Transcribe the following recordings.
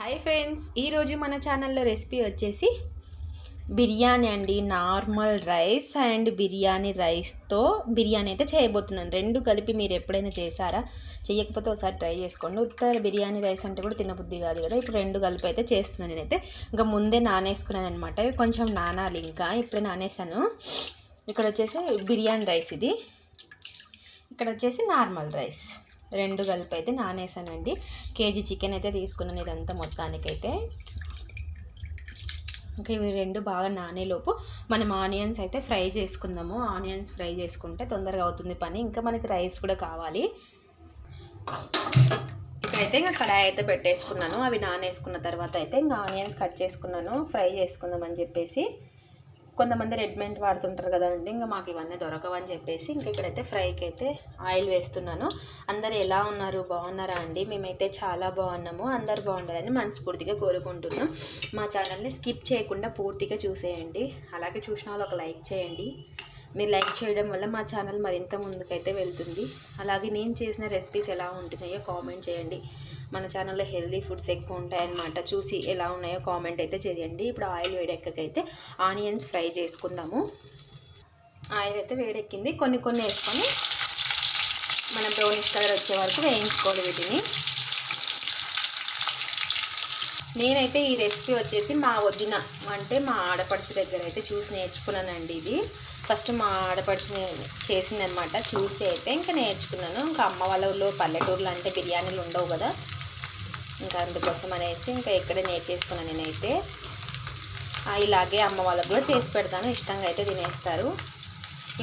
Hi friends ఈరోజు మన ఛానల్లో రెసిపీ వచ్చేసి బిర్యానీ అండి. నార్మల్ రైస్ అండ్ బిర్యానీ రైస్తో బిర్యానీ అయితే చేయబోతున్నాను. రెండు కలిపి మీరు ఎప్పుడైనా చేశారా? చేయకపోతే ఒకసారి ట్రై చేసుకోండి. ఉత్తర బిర్యానీ రైస్ అంటే కూడా తినబుద్ధి కాదు కదా. ఇప్పుడు రెండు కలిపి అయితే చేస్తున్నాను నేనైతే. ఇంకా ముందే నానేసుకున్నాను అనమాట ఇవి కొంచెం నానాలి ఇంకా. ఇప్పుడే నానేసాను. ఇక్కడ వచ్చేసి బిర్యానీ రైస్ ఇది. ఇక్కడ వచ్చేసి నార్మల్ రైస్ రెండు కలిపి అయితే నానేసానండి. కేజీ చికెన్ అయితే తీసుకున్నాను ఇదంతా మొత్తానికైతే. ఇంకా ఇవి రెండు బాగా నానేలోపు మనం ఆనియన్స్ అయితే ఫ్రై చేసుకుందాము. ఆనియన్స్ ఫ్రై చేసుకుంటే తొందరగా అవుతుంది పని. ఇంకా మనకి రైస్ కూడా కావాలి. ఇక్కడైతే ఇంకా కడాయి అయితే పెట్టేసుకున్నాను. అవి నానేసుకున్న తర్వాత అయితే ఇంకా ఆనియన్స్ కట్ చేసుకున్నాను. ఫ్రై చేసుకుందాం అని చెప్పేసి. కొంతమంది రెడ్మెంట్ వాడుతుంటారు కదండి ఇంకా మాకు ఇవన్నీ దొరకవని చెప్పేసి ఇంకా ఇక్కడైతే ఫ్రైకి అయితే ఆయిల్ వేస్తున్నాను. అందరు ఎలా ఉన్నారు? బాగున్నారా అండి? మేమైతే చాలా బాగున్నాము. అందరు బాగుండాలని మనస్ఫూర్తిగా కోరుకుంటున్నాం. మా ఛానల్ని స్కిప్ చేయకుండా పూర్తిగా చూసేయండి. అలాగే చూసిన వాళ్ళు ఒక లైక్ చేయండి. మీరు లైక్ చేయడం వల్ల మా ఛానల్ మరింత ముందుకైతే వెళ్తుంది. అలాగే నేను చేసిన రెసిపీస్ ఎలా ఉంటున్నాయో కామెంట్ చేయండి. మన ఛానల్లో హెల్దీ ఫుడ్స్ ఎక్కువ ఉంటాయన్నమాట. చూసి ఎలా ఉన్నాయో కామెంట్ అయితే చేయండి. ఇప్పుడు ఆయిల్ వేడెక్కకైతే ఆనియన్స్ ఫ్రై చేసుకుందాము. ఆయిల్ అయితే వేడెక్కింది. కొన్ని కొన్ని వేసుకొని మన బ్రౌనిష్ కలర్ వచ్చే వరకు వేయించుకోవాలి వీటిని. నేనైతే ఈ రెసిపీ వచ్చేసి మా వదిన అంటే మా ఆడపడుచు దగ్గర అయితే చూసి నేర్చుకున్నానండి ఇది. ఫస్ట్ మా ఆడపడుచు చేసిందనమాట చూసి అయితే ఇంకా నేర్చుకున్నాను. ఇంకా అమ్మ వాళ్ళ ఊళ్ళో పల్లెటూరులో అంటే బిర్యానీలు ఉండవు కదా. ఇంకా అందుకోసం అనేసి ఇంకా ఎక్కడ నేర్చేసుకున్నాను నేనైతే. ఇలాగే అమ్మ వాళ్ళకు కూడా చేసి పెడతాను. ఇష్టంగా అయితే తినేస్తారు.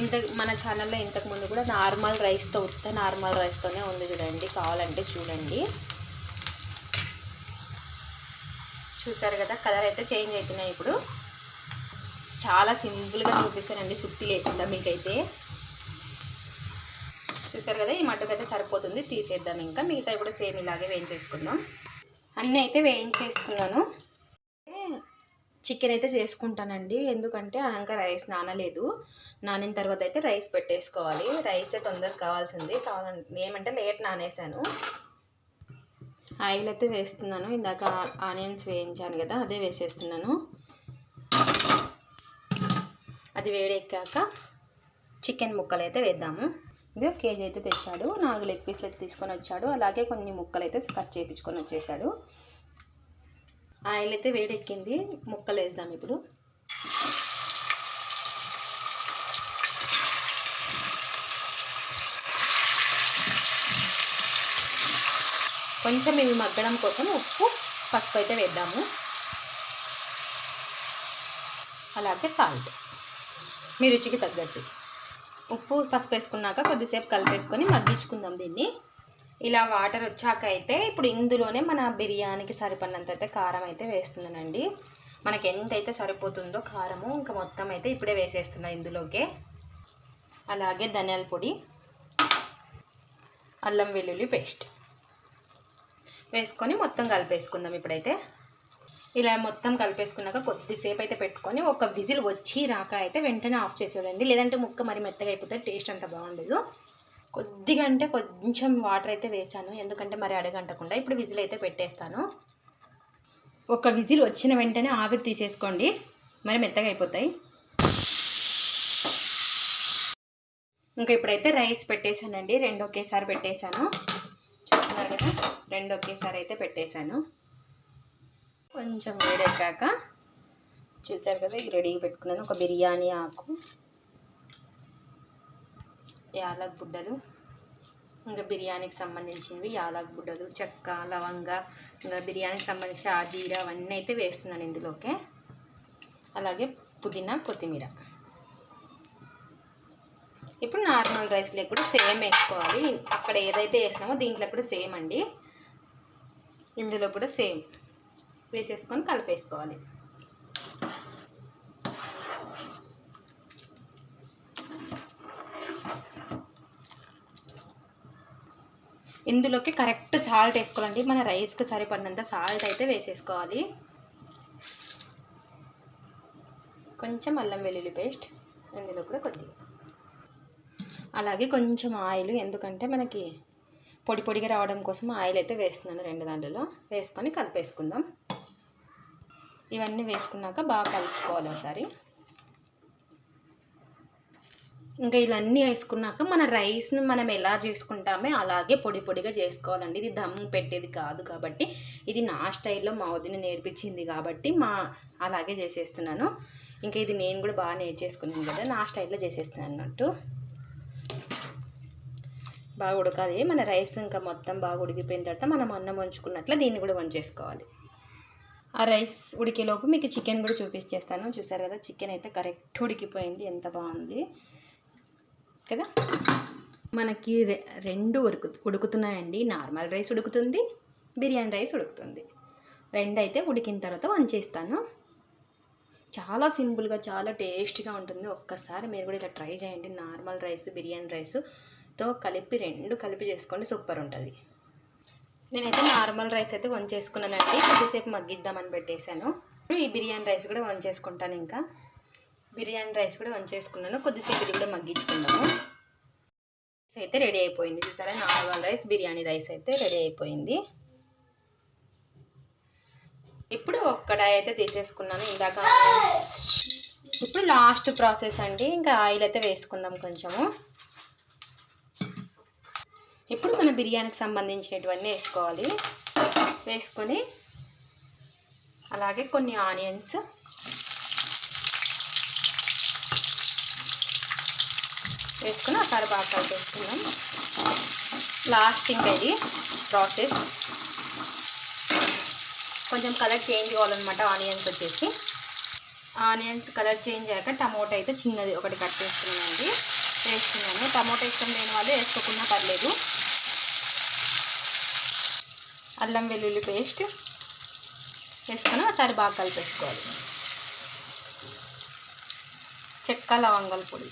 ఇంత మన ఛానల్లో ఇంతకు ముందు కూడా నార్మల్ రైస్తో ఉత్త నార్మల్ రైస్తోనే ఉంది చూడండి. కావాలంటే చూడండి. చూసారు కదా కలర్ అయితే చేంజ్ అవుతున్నాయి ఇప్పుడు. చాలా సింపుల్గా చూపిస్తానండి సుత్తి లేకుండా మీకైతే. చూసారు కదా ఈ మట్టుకైతే సరిపోతుంది. తీసేద్దాం ఇంకా. మిగతా ఇప్పుడు సేమ్ ఇలాగే వేయించేసుకుందాం. అన్నీ అయితే వేయించేసుకున్నాను చికెన్ అయితే చేసుకుంటానండి. ఎందుకంటే అనక రైస్ నానలేదు. నానిన తర్వాత అయితే రైస్ పెట్టేసుకోవాలి. రైస్ తొందరగా కావాల్సింది. కావాలంటే ఏమంటే లేట్ నానేసాను ఆయిల్ అయితే వేస్తున్నాను. ఇందాక ఆనియన్స్ వేయించాను కదా అదే వేసేస్తున్నాను. అది వేడెక్కాక చికెన్ ముక్కలు అయితే వేద్దాము. ఇది కేజీ అయితే తెచ్చాడు. నాలుగు లెగ్ పీస్లు అయితే తీసుకొని వచ్చాడు. అలాగే కొన్ని ముక్కలు అయితే కట్ చేయించుకొని వచ్చేసాడు. ఆయిల్ అయితే వేడెక్కింది. ముక్కలు వేద్దాం ఇప్పుడు. కొంచెం ఇవి మగ్గడం కోసం ఉప్పు పసుపు అయితే వేద్దాము. అలాగే సాల్ట్. మీ రుచికి తగ్గట్టు. ఉప్పు పసుపు వేసుకున్నాక కొద్దిసేపు కలిపేసుకొని మగ్గించుకుందాం దీన్ని. ఇలా వాటర్ వచ్చాక అయితే ఇప్పుడు ఇందులోనే మన బిర్యానీకి సరిపడినంత అయితే కారం అయితే వేస్తున్నానండి. మనకి ఎంతైతే సరిపోతుందో కారము ఇంకా మొత్తం అయితే ఇప్పుడే వేసేస్తున్నా ఇందులోకే. అలాగే ధనియాల పొడి అల్లం వెల్లుల్లి పేస్ట్. వేసుకొని మొత్తం కలిపేసుకుందాం ఇప్పుడైతే. ఇలా మొత్తం కలిపేసుకున్నాక కొద్దిసేపు అయితే పెట్టుకొని ఒక విజిల్ వచ్చి రాక అయితే వెంటనే ఆఫ్ చేసేదండి లేదంటే ముక్క మరి మెత్తగా అయిపోతే టేస్ట్ అంత బాగుండదు. కొద్దిగా అంటే కొంచెం వాటర్ అయితే వేసాను ఎందుకంటే మరి అడగంటకుండా ఇప్పుడు విజిల్ అయితే పెట్టేస్తాను. ఒక విజిల్ వచ్చిన వెంటనే ఆవిరి తీసేసుకోండి. మరి మెత్తగా అయిపోతాయి. ఇంకా ఇప్పుడైతే రైస్ పెట్టేశానండి. రెండు ఒకేసారి పెట్టేశాను. చూస్తున్నారు కదా? రెండు ఒకేసారి అయితే పెట్టేశాను. కొంచెం వేడెక్కాక చూసారు కదా ఇది రెడీగా పెట్టుకున్నాను. ఒక బిర్యానీ ఆకు యాలక్ బుడ్డలు ఇంకా బిర్యానీకి సంబంధించినవి యాలక్ బుడ్డలు చెక్క లవంగ ఇంకా బిర్యానీకి సంబంధించిన జీరా అవన్నీ అయితే వేస్తున్నాను ఇందులోకే. అలాగే పుదీనా కొత్తిమీర. ఇప్పుడు నార్మల్ రైస్లో కూడా సేమ్ వేసుకోవాలి. అక్కడ ఏదైతే వేసినామో దీంట్లో కూడా సేమ్ అండి. ఇందులో కూడా సేమ్. వేసేసుకొని కలిపేసుకోవాలి. ఇందులోకి కరెక్ట్ సాల్ట్ వేసుకోవాలండి. మన రైస్కి సరిపడినంత సాల్ట్ అయితే వేసేసుకోవాలి. కొంచెం అల్లం వెల్లుల్లి పేస్ట్ ఇందులో కూడా కొద్దిగా. అలాగే కొంచెం ఆయిల్ ఎందుకంటే మనకి పొడి పొడిగా రావడం కోసం ఆయిల్ అయితే వేస్తున్నాను రెండు దాంట్లో వేసుకొని కలిపేసుకుందాం. ఇవన్నీ వేసుకున్నాక బాగా కలుపుకోవాలి ఒకసారి. ఇంకా ఇవన్నీ వేసుకున్నాక మన రైస్ని మనం ఎలా చేసుకుంటామో అలాగే పొడి పొడిగా చేసుకోవాలండి. ఇది దమ్ పెట్టేది కాదు కాబట్టి ఇది నా స్టైల్లో మా వదిన నేర్పించింది కాబట్టి మా అలాగే చేసేస్తున్నాను. ఇంకా ఇది నేను కూడా బాగా నేర్చేసుకున్నాను కదా నా స్టైల్లో చేసేస్తున్నాను అన్నట్టు. బాగా ఉడకాలి. మన రైస్ ఇంకా మొత్తం బాగా ఉడికిపోయిన తర్వాత మనం అన్నం వంచుకున్నట్లు దీన్ని కూడా వంచేసుకోవాలి. ఆ రైస్ ఉడికేలోపు మీకు చికెన్ కూడా చూపించేస్తాను చూసారు కదా చికెన్ అయితే కరెక్ట్ ఉడికిపోయింది. ఎంత బాగుంది కదా? మనకి రె రెండు ఉడుకు ఉడుకుతున్నాయండి. నార్మల్ రైస్ ఉడుకుతుంది బిర్యానీ రైస్ ఉడుకుతుంది. రెండు అయితే ఉడికిన తర్వాత వంచేస్తాను. చాలా సింపుల్గా చాలా టేస్టీగా ఉంటుంది. ఒక్కసారి మీరు కూడా ఇలా ట్రై చేయండి. నార్మల్ రైస్ బిర్యానీ రైస్తో కలిపి రెండు కలిపి చేసుకోండి. సూపర్ ఉంటుంది. నేనైతే నార్మల్ రైస్ అయితే వంచేసుకున్నానండి. కొద్దిసేపు మగ్గిద్దామని పెట్టేశాను. ఇప్పుడు ఈ బిర్యానీ రైస్ కూడా వంచేసుకుంటాను ఇంకా. బిర్యానీ రైస్ కూడా వంచేసుకున్నాను. కొద్దిసేపు ఇది కూడా మగ్గించుకున్నాము రైస్ అయితే రెడీ అయిపోయింది. చూసారా? నార్మల్ రైస్ బిర్యానీ రైస్ అయితే రెడీ అయిపోయింది. ఇప్పుడు ఒక్క కడాయి అయితే తీసేసుకున్నాను. ఇందాక ఇప్పుడు లాస్ట్ ప్రాసెస్ అండి. ఇంకా ఆయిల్ అయితే వేసుకుందాం కొంచెము. ఇప్పుడు మనం బిర్యానీకి సంబంధించినటువన్నీ వేసుకోవాలి. వేసుకొని అలాగే కొన్ని ఆనియన్స్. వేసుకుని ఒకసారి బాగా కలిపేసుకుందాం. లాస్ట్ ఇంకా ఇది ప్రాసెస్ కొంచెం కలర్ చేంజ్ కావాలన్నమాట ఆనియన్స్ వచ్చేసి. ఆనియన్స్ కలర్ చేంజ్ అయ్యాక టమోటా అయితే చిన్నది ఒకటి కట్ చేసుకున్నానండి వేసుకున్నాను టమోటా ఇష్టం లేని వాళ్ళు వేసుకోకుండా పర్లేదు. అల్లం వెల్లుల్లి పేస్ట్ వేసుకొని ఒకసారి బాగా కలిపేసుకోవాలి. చెక్క లవంగల పొడి.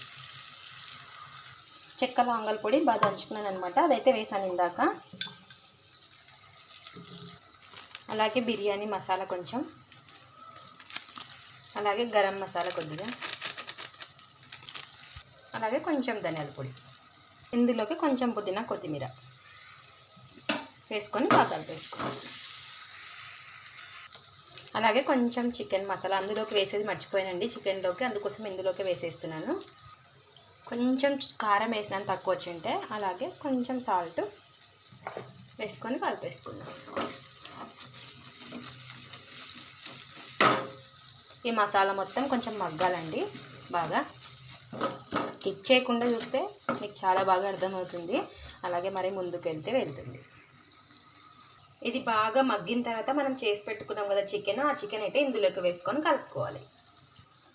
చెక్క లవంగల పొడి బాగా దంచుకున్నాను అనమాట అదైతే వేసాను ఇందాక. అలాగే బిర్యానీ మసాలా కొంచెం. అలాగే గరం మసాలా కొద్దిగా. అలాగే కొంచెం ధనియాల పొడి. ఇందులోకి కొంచెం పుదీనా కొత్తిమీర వేసుకొని బాగా కలిపేసుకోవాలి అలాగే కొంచెం చికెన్ మసాలా అందులోకి వేసేది మర్చిపోయానండి. చికెన్లోకి అందుకోసం ఇందులోకి వేసేస్తున్నాను. కొంచెం కారం వేసినాను తక్కువ వచ్చింటే అలాగే కొంచెం సాల్ట్ వేసుకొని కలిపేసుకుందాం. ఈ మసాలా మొత్తం కొంచెం మగ్గాలండి బాగా. స్కిప్ చేయకుండా చూస్తే మీకు చాలా బాగా అర్థమవుతుంది. అలాగే మరి ముందుకు వెళ్తే వెళ్తుంది. ఇది బాగా మగ్గిన తర్వాత మనం చేసి పెట్టుకున్నాం కదా చికెన్ ఆ చికెన్ అయితే ఇందులోకి వేసుకొని కలుపుకోవాలి.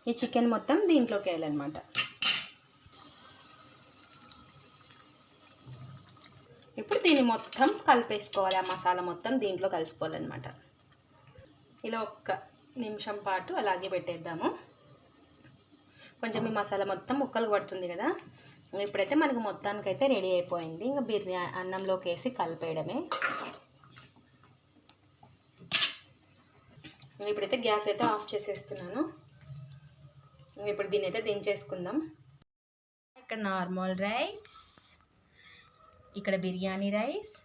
ఈ చికెన్ మొత్తం దీంట్లోకి వేయాలన్నమాట. ఇప్పుడు దీన్ని మొత్తం కలిపేసుకోవాలి. ఆ మసాలా మొత్తం దీంట్లో కలిసిపోవాలన్నమాట. ఇలా ఒక్క నిమిషం పాటు అలాగే పెట్టేద్దాము. కొంచెం ఈ మసాలా మొత్తం ముక్కలు పడుతుంది కదా. ఇప్పుడైతే మనకు మొత్తానికైతే రెడీ అయిపోయింది. ఇంకా బిర్యానీ అన్నంలోకి వేసి కలిపేయడమే. ఇప్పుడైతే గ్యాస్ అయితే ఆఫ్ చేసేస్తున్నాను. ఇప్పుడు దీని అయితే దించేసుకుందాం. ఇక్కడ నార్మల్ రైస్. ఇక్కడ biryani rice.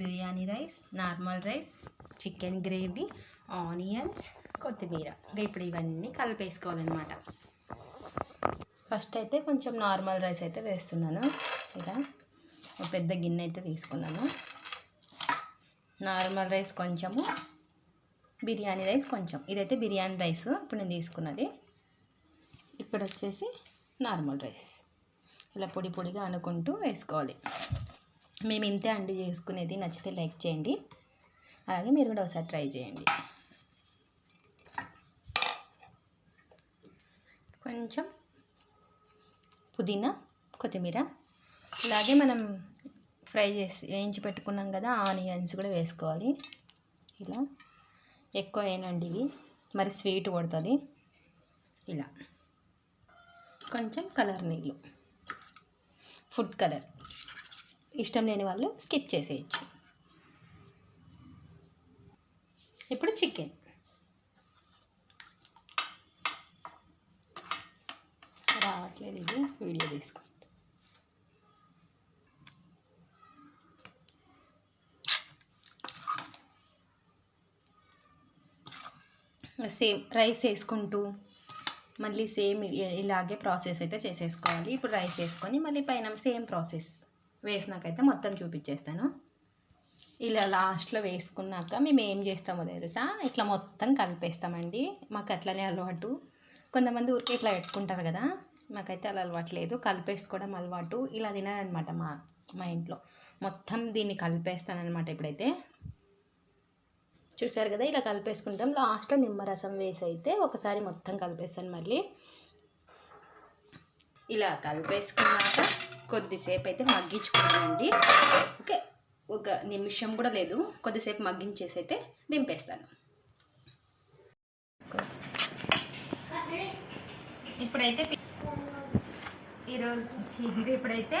Biryani rice normal rice chicken gravy. Onions కొత్తిమీర. ఇంకా ఇప్పుడు ఇవన్నీ కలిపేసుకోవాలన్నమాట. ఫస్ట్ అయితే కొంచెం నార్మల్ రైస్ అయితే వేస్తున్నాను. ఇలా ఒక పెద్ద గిన్నె అయితే తీసుకున్నాను. నార్మల్ రైస్ కొంచెము బిర్యానీ రైస్ కొంచెం. ఇదైతే బిర్యానీ రైస్ ఇప్పుడు నేను తీసుకున్నది. ఇప్పుడు వచ్చేసి నార్మల్ రైస్. ఇలా పొడి పొడిగా అనుకుంటూ వేసుకోవాలి. మేము ఇంతే అండి చేసుకునేది. నచ్చితే లైక్ చేయండి. అలాగే మీరు కూడా ఒకసారి ట్రై చేయండి. కొంచెం పుదీనా కొత్తిమీర. అలాగే మనం ఫ్రై చేసి వేయించి పెట్టుకున్నాం కదా ఆనియన్స్ కూడా వేసుకోవాలి. ఇలా ఎక్కువ వేయనండి ఇవి. మరి స్వీట్ కొడుతుంది. ఇలా. కొంచెం కలర్ నీళ్ళు. Food colour. ఇష్టం లేని వాళ్ళు స్కిప్ చేసేయచ్చు. ఇప్పుడు చికెన్. అట్లే వీడియో తీసుకుంటాను సేమ్ రైస్ వేసుకుంటూ మళ్ళీ సేమ్ ఇలాగే ప్రాసెస్ అయితే చేసేసుకోవాలి. ఇప్పుడు రైస్ వేసుకొని మళ్ళీ పైన సేమ్ ప్రాసెస్ వేసినాకైతే మొత్తం చూపించేస్తాను. ఇలా లాస్ట్లో వేసుకున్నాక మేము ఏం చేస్తామో తెలుసా? ఇట్లా మొత్తం కలిపేస్తామండి. మాకు అట్లనే అలవాటు. కొంతమంది ఊరికి ఇట్లా పెట్టుకుంటారు కదా. మాకైతే అలా అలవాటు లేదు. కలిపేసుకోవడం అలవాటు. ఇలా తినారనమాట మా మా ఇంట్లో. మొత్తం దీన్ని కలిపేస్తానమాట ఇప్పుడైతే. చూసారు కదా ఇలా కలిపేసుకుంటాం. లాస్ట్లో నిమ్మరసం వేసి అయితే ఒకసారి మొత్తం కలిపేస్తాను మళ్ళీ. ఇలా కలిపేసుకున్నాక కొద్దిసేపు అయితే మగ్గించుకున్నానండి ఓకే ఒక నిమిషం కూడా లేదు. కొద్దిసేపు మగ్గించేసి అయితే దింపేస్తాను. ఇప్పుడైతే ఈరోజు ఇప్పుడైతే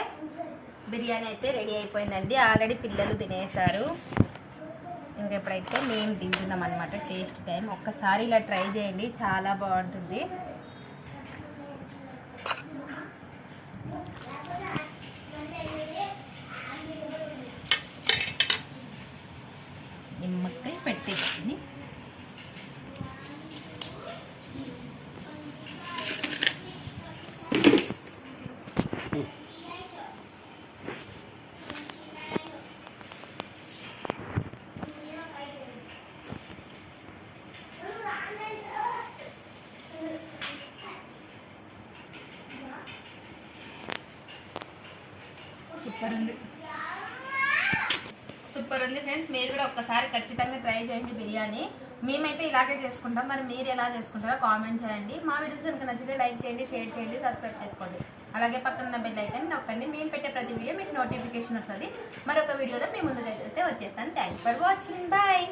బిర్యానీ అయితే రెడీ అయిపోయిందండి. ఆల్రెడీ పిల్లలు తినేసారు ఇంకా ఇప్పుడైతే మేము తింటున్నాం అనమాట టేస్ట్ టైం. ఒక్కసారి ఇలా ట్రై చేయండి చాలా బాగుంటుంది. సూపర్ ఉంది. సూపర్ ఉంది ఫ్రెండ్స్. మీరు కూడా ఒక్కసారి ఖచ్చితంగా ట్రై చేయండి బిర్యానీ. మేమైతే ఇలాగే చేసుకుంటాం. మరి మీరు ఎలా చేసుకుంటారో కామెంట్ చేయండి. మా వీడియోస్ కనుక నచ్చితే లైక్ చేయండి షేర్ చేయండి సబ్స్క్రైబ్ చేసుకోండి. అలాగే పక్కన బెల్ ఐకాన్ నొక్కండి. మేము పెట్టే ప్రతి వీడియో మీకు నోటిఫికేషన్ వస్తుంది. మరొక వీడియోలో మీ ముందుకైతే వచ్చేస్తాను. Thanks for watching bye